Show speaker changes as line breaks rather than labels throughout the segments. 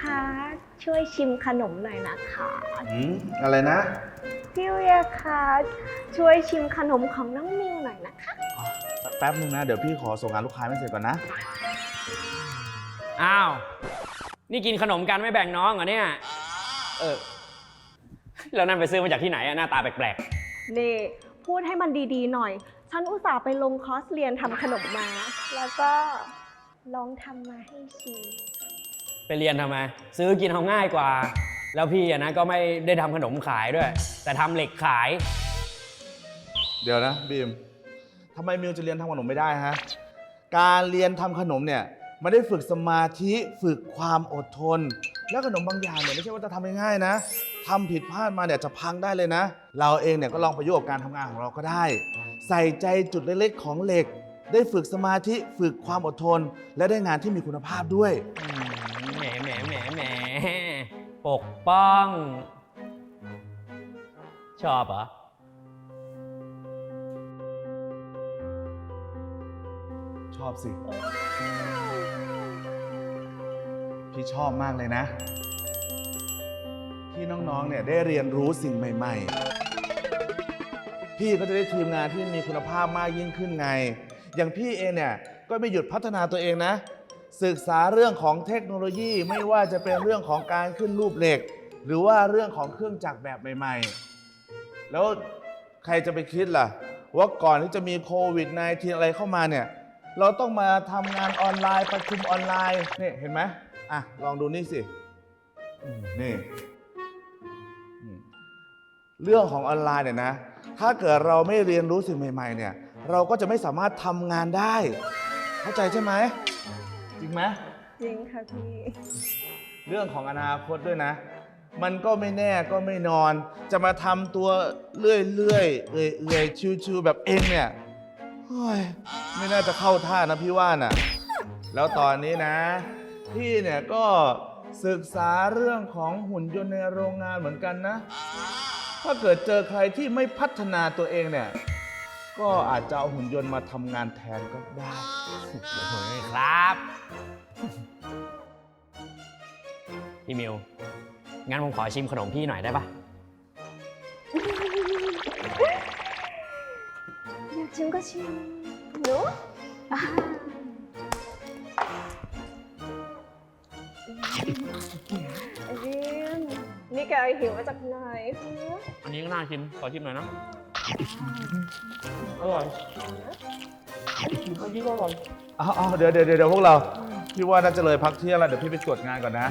คะช่วยชิมขนมหน่อยนะคะ
อืมอะไรนะ
พี่เวียคะช่วยชิมขนมของน้องมิวหน่อยนะคะ
แป๊บนึงนะ เดี๋ยวพี่ขอส่งงานลูกค้าไม่เสร็จก่อนนะ
อ้าว นี่กินขนมกันไม่แบ่งน้องเหรอเนี่ย เออ แล้วนั่นไปซื้อมาจากที่ไหนอะหน้าตาแปลก
นี่พูดให้มันดีๆหน่อย ฉันอุตส่าห์ไปลงคอร์สเรียนทำขนมมา แล้วก็ลองทำมาให้ชิม
ๆ ไปเรียนทำไม ซื้อกินเอาง่ายกว่า แล้วพี่อะนะก็ไม่ได้ทำขนมขายด้วย แต่ทำเหล็กขาย
เดี๋ยวนะบีมทำไมมิวจะเรียนทำขนมไม่ได้ฮะ การเรียนทำขนมเนี่ยไม่ได้ฝึกสมาธิฝึกความอดทน แล้วขนมบางอย่างเนี่ยไม่ใช่ว่าจะทำง่ายๆนะทำผิดพลาดมาเนี่ยจะพังได้เลยนะ เราเองเนี่ยก็ลองประยุกต์กับการทำงานของเราก็ได้ ใส่ใจจุดเล็กๆของเหล็ก ได้ฝึกสมาธิฝึกความอดทน และได้งานที่มีคุณภาพด้วย
ปกป้อง ชอบเหรอ
ชอบสิ พี่ชอบมากเลยนะ ที่น้องๆ เนี่ยได้เรียนรู้สิ่งใหม่ ๆ พี่ก็จะได้ทีมงานที่มีคุณภาพมากยิ่งขึ้นไง อย่างพี่เองเนี่ย ก็ไม่หยุดพัฒนาตัวเองนะ ศึกษาเรื่องของเทคโนโลยีไม่ว่าจะเป็นเรื่องของการขึ้นรูปเหล็ก หรือว่าเรื่องของเครื่องจักรแบบใหม่ ๆ แล้วใครจะไปคิดล่ะ ว่าก่อนที่จะมีโควิด -19 อะไรเข้ามาเนี่ย เราต้องมาทำงานออนไลน์ประชุมออนไลน์นี่เห็นไหมอะ ลองดูนี่สินี่เรื่องของออนไลน์เนี่ยนะ ถ้าเกิดเราไม่เรียนรู้สิ่งใหม่ ๆ เนี่ย เราก็จะไม่สามารถทำงานได้ เข้าใจใช่ไหม จริงไหม
จริงค่ะพี่
เรื่องของอนาคตด้วยนะ มันก็ไม่แน่ก็ไม่นอน จะมาทำตัวเรื่อยๆเอื่อยๆชิวๆแบบเองเนี่ยเฮ้ยไม่น่าจะเข้าท่านะพี่ว่าน่ะ แล้วตอนนี้นะ พี่เนี่ยก็ศึกษาเรื่องของหุ่นยนต์ในโรงงานเหมือนกันนะ ถ้าเกิดเจอใครที่ไม่พัฒนาตัวเองเนี่ย ก็อาจจะเอาหุ่นยนต์มาทำงานแทนก็ได้
เฮ้ยครับ พี่มิว งั้นผมขอชิมขนมพี่หน่อยได้ปะ
อยากชิมก็ชิมหนูอ่าไอ้บิมนี่แกหิวมาจากไหนคะ
อันนี้ก็น่าชิม ขอชิมหน่อยนะ อร่อยเมื่อกี้ก็อร่อย
เอาเอาเดี๋ยวเดี๋ยวเดี๋ยวพวกเรา พี่ว่าน่าจะเลยพักเที่ยงแล้วเดี๋ยวพี่ไปตรวจงานก่อนนะ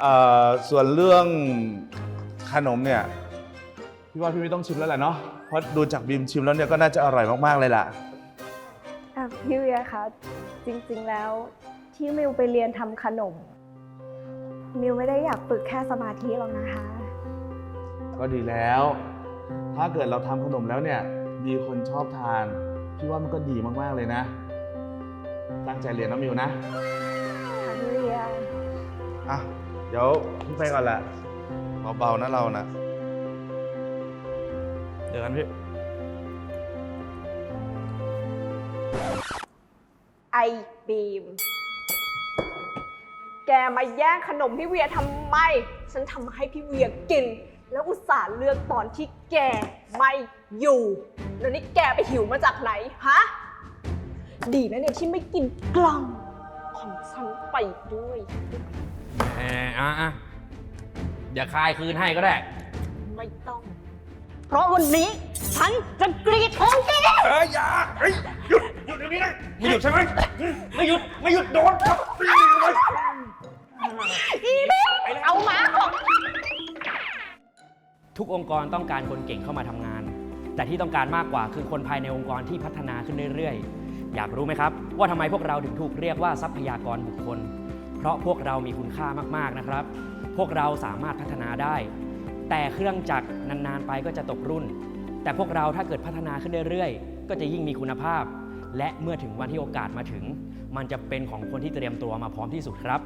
เอ่อส่วนเรื่องขนมเนี่ย พี่ว่าพี่ไม่ต้องชิมแล้วแหละเนาะ เพราะดูจากบีมชิมแล้วเนี่ยก็น่าจะอร่อยมากๆเลยล่ะ
อะพี่เวียคะจริงๆแล้วที่มิวไปเรียนทำขนม มิวไม่ได้อยากฝึกแค่สมาธิหรอกนะคะ
ก็ดีแล้ว ถ้าเกิดเราทำขนมแล้วเนี่ย มีคนชอบทานพี่ว่ามันก็ดีมากๆเลยนะ ตั้งใจเรียนน้องมิวนะ
ค่ะพี่เวีย
อะเดี๋ยวพี่ไปก่อนแหละเบาๆนะเรานะเจอกันพี่
ไอบีม แกมาแย่งขนมพี่เวียทำไม ฉันทำให้พี่เวียกิน แล้วอุตส่าห์เลือกตอนที่แกไม่อยู่แล้วนี่แกไปหิวมาจากไหนฮะดีนะเนี่ยที่ไม่กินกล่องของฉันไปด้วย
เอออะอะเดี๋ยวคายคืนให้ก็ได้
ไม่ต้อง เพราะวันนี้ฉันจะกรีดของแก
เฮ้ยอย่าเฮ้ยหยุดหยุดเดี๋ยวนี้นะไม่หยุดใช่ไหมไม่หยุดไม่หยุดโดนครับ
อีบิมเอา
ทุกองค์กรต้องการคนเก่งเข้ามาทำงาน แต่ที่ต้องการมากกว่าคือคนภายในองค์กรที่พัฒนาขึ้นเรื่อยๆ อยากรู้ไหมครับ ว่าทำไมพวกเราถึงถูกเรียกว่าทรัพยากรบุคคล เพราะพวกเรามีคุณค่ามากๆนะครับ พวกเราสามารถพัฒนาได้ แต่เครื่องจักรนานๆไปก็จะตกรุ่น แต่พวกเราถ้าเกิดพัฒนาขึ้นเรื่อยๆ ก็จะยิ่งมีคุณภาพ และเมื่อถึงวันที่โอกาสมาถึง มันจะเป็นของคนที่เตรียมตัวมาพร้อมที่สุดครับ